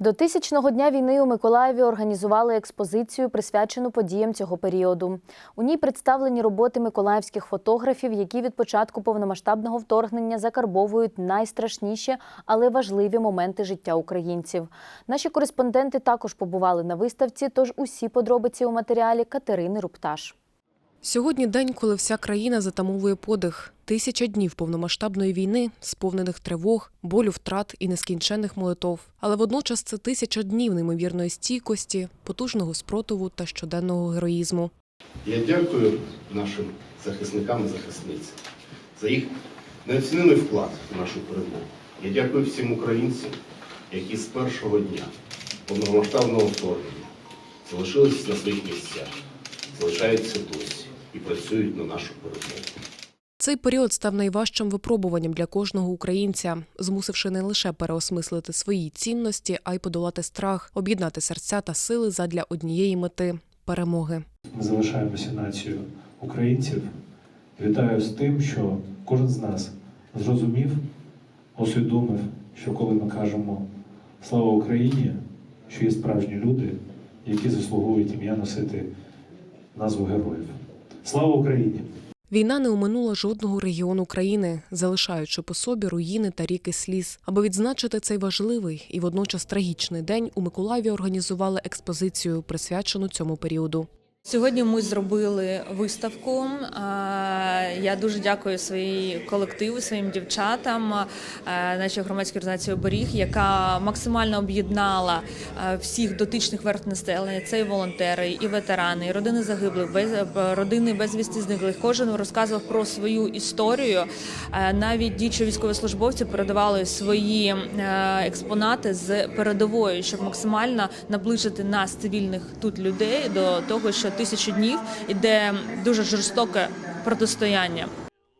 До тисячного дня війни у Миколаєві організували експозицію, присвячену подіям цього періоду. У ній представлені роботи миколаївських фотографів, які від початку повномасштабного вторгнення закарбовують найстрашніші, але важливі моменти життя українців. Наші кореспонденти також побували на виставці, тож усі подробиці у матеріалі Катерини Рупташ. Сьогодні день, коли вся країна затамовує подих. Тисяча днів повномасштабної війни, сповнених тривог, болю втрат і нескінченних молитов. Але водночас це тисяча днів неймовірної стійкості, потужного спротиву та щоденного героїзму. Я дякую нашим захисникам і захисницям за їх неоцінений вклад в нашу перемогу. Я дякую всім українцям, які з першого дня повномасштабного вторгнення залишились на своїх місцях, залишаються досі і працюють на нашу перемогу. Цей період став найважчим випробуванням для кожного українця, змусивши не лише переосмислити свої цінності, а й подолати страх, об'єднати серця та сили задля однієї мети перемоги. Ми залишаємося нацією українців. Вітаю з тим, що кожен з нас зрозумів, усвідомив, що коли ми кажемо Слава Україні, що є справжні люди, які заслуговують ім'я носити назву героїв. Слава Україні! Війна не оминула жодного регіону країни, залишаючи по собі руїни та ріки сліз. Аби відзначити цей важливий і водночас трагічний день, у Миколаєві організували експозицію, присвячену цьому періоду. Сьогодні ми зробили виставку. Я дуже дякую своїй колективу, своїм дівчатам, а, нашій громадській організації «Оберіг», яка максимально об'єднала всіх дотичних верст населення. Це і волонтери, і ветерани, і родини загиблих, без родини безвісти зниклих. Кожен розказував про свою історію. Навіть діючі військовослужбовці передавали свої е, експонати з передової, щоб максимально наближити нас, цивільних тут людей, до того, що тисячу днів іде дуже жорстоке протистояння.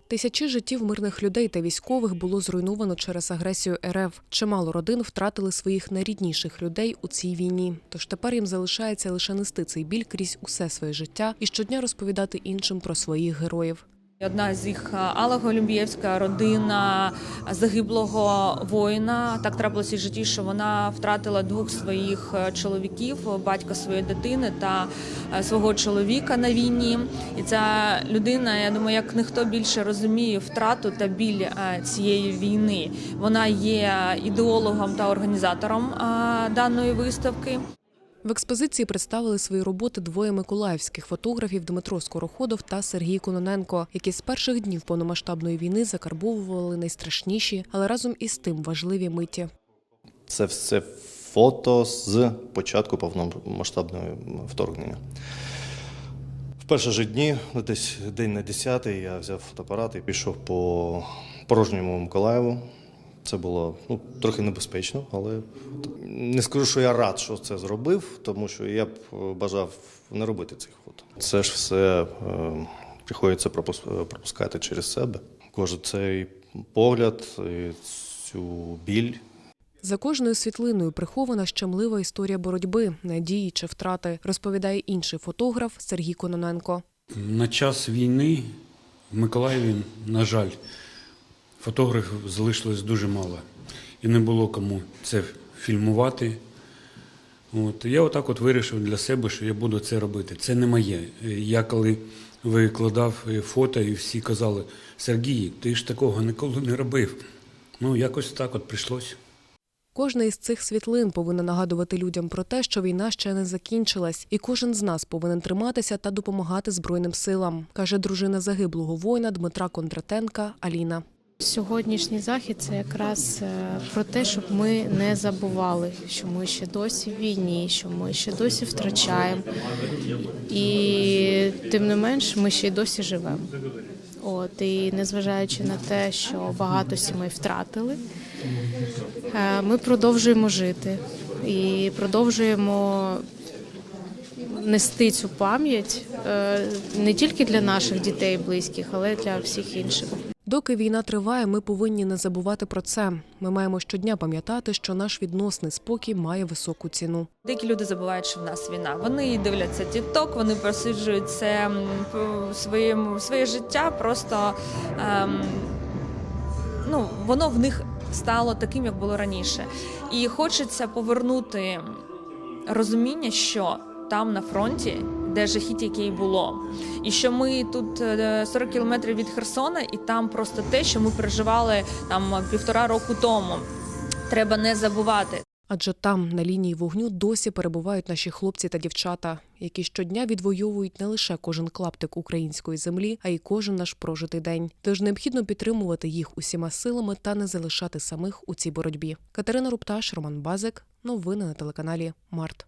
Тисячі життів мирних людей та військових було зруйновано через агресію РФ. Чимало родин втратили своїх найрідніших людей у цій війні. Тож тепер їм залишається лише нести цей біль крізь усе своє життя і щодня розповідати іншим про своїх героїв. Одна з їх Алла Голюбєвська, родина загиблого воїна. Так трапилося в житті, що вона втратила двох своїх е, чоловіків, батька своєї дитини та е, свого чоловіка на війні. І ця людина, я думаю, як ніхто більше розуміє втрату та біль е, цієї війни. Вона є ідеологом та організатором е, даної виставки. В експозиції представили свої роботи двоє миколаївських фотографів Дмитро Скороходов та Сергій Кононенко, які з перших днів повномасштабної війни закарбовували найстрашніші, але разом із тим важливі миті. Це все фото з початку повномасштабного вторгнення. В перші ж дні, ну, десь день на 10 я взяв фотоапарат і пішов по порожньому Миколаєву. Це було ну, трохи небезпечно, але не скажу, що я рад, що це зробив, тому що я б бажав не робити цих фото. Це ж все е, приходиться пропускати через себе. Кожен цей погляд, і цю біль, За кожною світлиною прихована щемлива історія боротьби, надії чи втрати, розповідає інший фотограф Сергій Кононенко. На час війни в Миколаєві, на жаль, фотографів залишилось дуже мало. І не було кому це фільмувати. От. Я отак от вирішив для себе, що я буду це робити. Це не моє. Я коли викладав фото, і всі казали, Сергій, ти ж такого ніколи не робив. Ну, якось так от прийшлось. Кожна із цих світлин повинна нагадувати людям про те, що війна ще не закінчилась, і кожен з нас повинен триматися та допомагати Збройним силам, каже дружина загиблого воїна Дмитра Кондратенка Аліна. Сьогоднішній захід це якраз е, про те, щоб ми не забували, що ми ще досі в війні, що ми ще досі втрачаємо, і тим не менш ми ще й досі живемо. От і незважаючи на те, що багато сімей втратили, е, ми продовжуємо жити і продовжуємо нести цю пам'ять е, не тільки для наших дітей, близьких, але й для всіх інших. Доки війна триває, ми повинні не забувати про це. Ми маємо щодня пам'ятати, що наш відносний спокій має високу ціну. Деякі люди забувають, що в нас війна. Вони дивляться тікток, вони просиджують це м, по своєму своє життя, просто ем, ну воно в них стало таким, як було раніше. І хочеться повернути розуміння, що там на фронті, де жахіття, яке й було, і що ми тут е, 40 кілометрів від Херсона, і там просто те, що ми переживали там півтора року тому. Треба не забувати. Адже там, на лінії вогню, досі перебувають наші хлопці та дівчата, які щодня відвоюють не лише кожен клаптик української землі, а й кожен наш прожитий день. Тож необхідно підтримувати їх усіма силами та не залишати самих у цій боротьбі. Катерина Рупташ, Роман Базик. Новини на телеканалі Март.